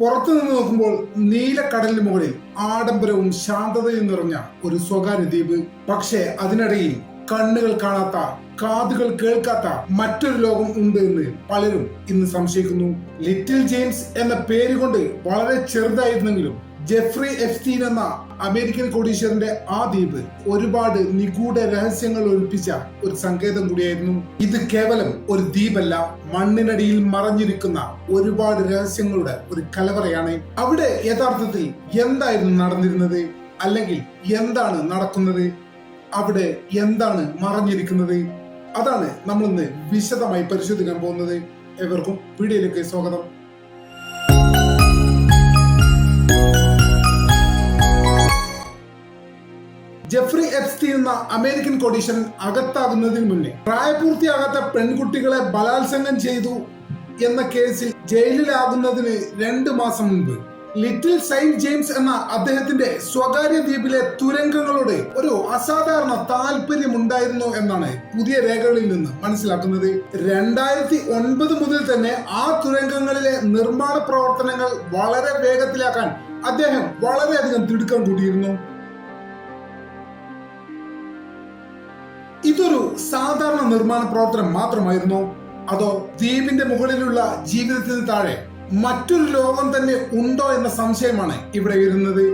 പുറത്തു നിന്ന് നോക്കുമ്പോൾ നീലക്കടലിന് മുകളിൽ ആഡംബരവും ശാന്തതയും നിറഞ്ഞ ഒരു സ്വകാര്യ ദ്വീപ്. പക്ഷേ അതിനിടയിൽ കണ്ണുകൾ കാണാത്ത കാതുകൾ കേൾക്കാത്ത മറ്റൊരു ലോകം ഉണ്ട് എന്ന് പലരും ഇന്ന് സംശയിക്കുന്നു. ലിറ്റിൽ ജെയിംസ് എന്ന പേര് കൊണ്ട് വളരെ ചെറുതായിരുന്നെങ്കിലും ജെഫ്രി എഫ്സീൻ എന്ന അമേരിക്കൻ കോടീശ്വരന്റെ ആ ദ്വീപ് ഒരുപാട് നിഗൂഢ രഹസ്യങ്ങൾ ഒഴിപ്പിച്ച ഒരു സങ്കേതം കൂടിയായിരുന്നു. ഇത് കേവലം ഒരു ദ്വീപല്ല മണ്ണിനടിയിൽ മറഞ്ഞിരിക്കുന്ന ഒരുപാട് രഹസ്യങ്ങളുടെ ഒരു കലവറയാണ്. അവിടെ യഥാർത്ഥത്തിൽ എന്തായിരുന്നു നടന്നിരുന്നത്? അല്ലെങ്കിൽ എന്താണ് നടക്കുന്നത്? അവിടെ എന്താണ് മറഞ്ഞിരിക്കുന്നത്? അതാണ് നമ്മൾ ഇന്ന് വിശദമായി പരിശോധിക്കാൻ പോകുന്നത്. എവർക്കും വീഡിയോയിലേക്ക് സ്വാഗതം. ജെഫ്രി എപ്സ്റ്റി എന്ന അമേരിക്കൻ കൊഡീഷൻ അകത്താകുന്നതിന് മുന്നേ പ്രായപൂർത്തിയാകാത്ത പെൺകുട്ടികളെ ബലാത്സംഗം ചെയ്തു എന്ന കേസിൽ ജയിലിലാകുന്നതിന് രണ്ട് മാസം മുമ്പ് ലിറ്റിൽ സെയിന്റ് ജെയിംസ് എന്ന അദ്ദേഹത്തിന്റെ സ്വകാര്യ ദ്വീപിലെ തുരങ്കങ്ങളോട് ഒരു അസാധാരണ താല്പര്യം ഉണ്ടായിരുന്നു എന്നാണ് പുതിയ രേഖകളിൽ നിന്ന് മനസ്സിലാക്കുന്നത്. രണ്ടായിരത്തി ഒൻപത് മുതൽ തന്നെ ആ തുരങ്കങ്ങളിലെ നിർമ്മാണ പ്രവർത്തനങ്ങൾ വളരെ വേഗത്തിലാക്കാൻ അദ്ദേഹം വളരെയധികം തിടുക്കം കൂട്ടിയിരുന്നു. സാധാരണ നിർമ്മാണ പ്രവർത്തനം മാത്രമായിരുന്നോ? അതോ ദ്വീപിന്റെ മുകളിലുള്ള ജീവിതത്തിന് താഴെ മറ്റൊരു ലോകം തന്നെ ഉണ്ടോ എന്ന സംശയമാണ് ഇവിടെ വരുന്നത്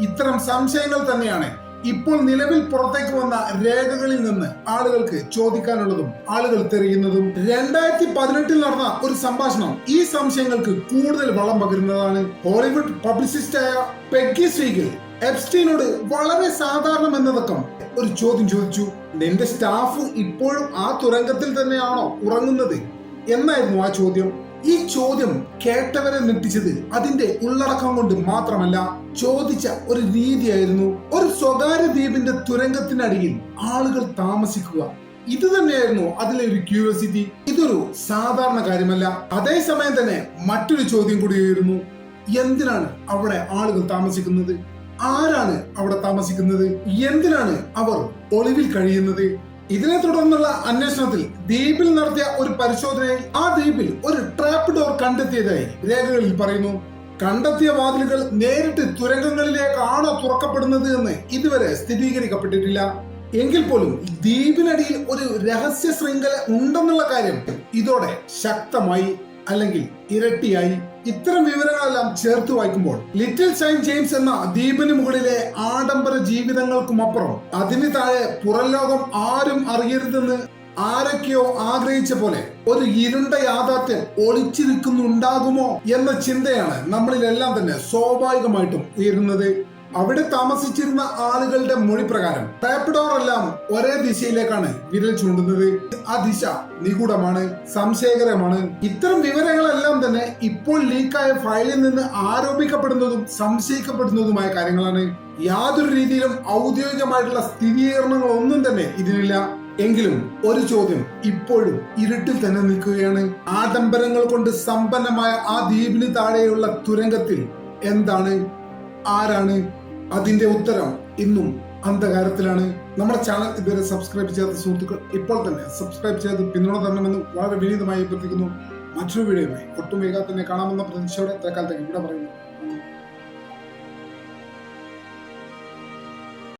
ഇത്തരം സംശയങ്ങൾ തന്നെയാണ് ഇപ്പോൾ നിലവിൽ പുറത്തേക്ക് വന്ന രേഖകളിൽ നിന്ന് ആളുകൾക്ക് ചോദിക്കാനുള്ളതും ആളുകൾ തെറിയുന്നതും രണ്ടായിരത്തി പതിനെട്ടിൽ നടന്ന ഒരു സംഭാഷണം ഈ സംശയങ്ങൾക്ക് കൂടുതൽ വളം പകരുന്നതാണ്. ഹോളിവുഡ് പബ്ലിസിസ്റ്റായ പെഗ്ഗി സ്വീഗൽ എപ്സ്റ്റീനോട് വളരെ സാധാരണം എന്നതക്കം. ഒരു ചോദ്യം ചോദിച്ചു നിന്റെ സ്റ്റാഫ് ഇപ്പോഴും ആ തുരങ്കത്തിൽ തന്നെയാണോ ഉറങ്ങുന്നത്? എന്നായിരുന്നു ആ ചോദ്യം. ഈ ചോദ്യം കേട്ടവരെ നെട്ടിച്ചത് അതിന്റെ ഉള്ളടക്കം കൊണ്ട് മാത്രമല്ല ചോദിച്ച ഒരു രീതിയായിരുന്നു. ഒരു സ്വകാര്യ ദ്വീപിന്റെ തുരങ്കത്തിനടിയിൽ ആളുകൾ താമസിക്കുക. ഇത് തന്നെയായിരുന്നു അതിലെ ഒരു ക്യൂരിയോസിറ്റി. ഇതൊരു സാധാരണ കാര്യമല്ല. അതേസമയം തന്നെ മറ്റൊരു ചോദ്യം കൂടിയായിരുന്നു എന്തിനാണ് അവിടെ ആളുകൾ താമസിക്കുന്നത്? ആരാണ് അവിടെ താമസിക്കുന്നത്? എന്തിനാണ് അവർ ഒളിവിൽ കഴിയുന്നത്? ഇതിനെ തുടർന്നുള്ള അന്വേഷണത്തിൽ ദ്വീപിൽ നടത്തിയ ഒരു പരിശോധനയിൽ ആ ദ്വീപിൽ ഒരു ട്രാപ്പ് ഡോർ കണ്ടെത്തിയതായി രേഖകളിൽ പറയുന്നു. കണ്ടെത്തിയ വാതിലുകൾ നേരിട്ട് തുരങ്കങ്ങളിലേക്കാണോ തുറക്കപ്പെടുന്നത് എന്ന് ഇതുവരെ സ്ഥിരീകരിക്കപ്പെട്ടിട്ടില്ല. എങ്കിൽ പോലും ദ്വീപിനടിയിൽ ഒരു രഹസ്യ ശൃംഖല ഉണ്ടെന്നുള്ള കാര്യം ഇതോടെ ശക്തമായി അല്ലെങ്കിൽ ഇരട്ടിയായി ഇത്തരം വിവരങ്ങളെല്ലാം ചേർത്ത് വായിക്കുമ്പോൾ ലിറ്റിൽ സെയിന്റ് ജെയിംസ് എന്ന ദ്വീപിന് മുകളിലെ ആഡംബര ജീവിതങ്ങൾക്കുമപ്പുറം അതിന് താഴെ പുറംലോകം ആരും അറിയരുതെന്ന് ആരൊക്കെയോ ആഗ്രഹിച്ച പോലെ ഒരു ഇരുണ്ട യാഥാർത്ഥ്യം ഒളിച്ചിരിക്കുന്നുണ്ടാകുമോ എന്ന ചിന്തയാണ് നമ്മളിലെല്ലാം തന്നെ സ്വാഭാവികമായിട്ടും ഉയരുന്നത്. അവിടെ താമസിച്ചിരുന്ന ആളുകളുടെ മൊഴി പ്രകാരം ടാപ്ഡോർ എല്ലാം ഒരേ ദിശയിലേക്കാണ് വിരൽ ചൂണ്ടുന്നത്. ആ ദിശ നിഗൂഢമാണ് സംശയകരമാണ്. ഇത്തരം വിവരങ്ങളെല്ലാം തന്നെ ഇപ്പോൾ ലീക്കായ ഫയലിൽ നിന്ന് ആരോപിക്കപ്പെടുന്നതും സംശയിക്കപ്പെടുന്നതുമായ കാര്യങ്ങളാണ്. യാതൊരു രീതിയിലും ഔദ്യോഗികമായിട്ടുള്ള സ്ഥിരീകരണങ്ങൾ ഒന്നും തന്നെ ഇതിനില്ല എങ്കിലും ഒരു ചോദ്യം ഇപ്പോഴും ഇരുട്ടിൽ തന്നെ നിൽക്കുകയാണ്. ആഡംബരങ്ങൾ കൊണ്ട് സമ്പന്നമായ ആ ദ്വീപിന് താഴെയുള്ള തുരങ്കത്തിൽ എന്താണ്? ആരാണ്? അതിന്റെ ഉത്തരം ഇന്നും അന്ധകാരത്തിലാണ്. നമ്മുടെ ചാനൽ ഇതുവരെ സബ്സ്ക്രൈബ് ചെയ്യാത്ത സുഹൃത്തുക്കൾ ഇപ്പോൾ തന്നെ സബ്സ്ക്രൈബ് ചെയ്ത് പിന്തുണ തരണമെന്ന് വളരെ വിനീതമായി അഭ്യർത്ഥിക്കുന്നു. മറ്റൊരു വീഡിയോയുമായി ഒട്ടും വേഗം തന്നെ കാണാമെന്ന പ്രതീക്ഷയോടെ തൽക്കാലത്തേക്ക് ഇവിടെ പറയുന്നു.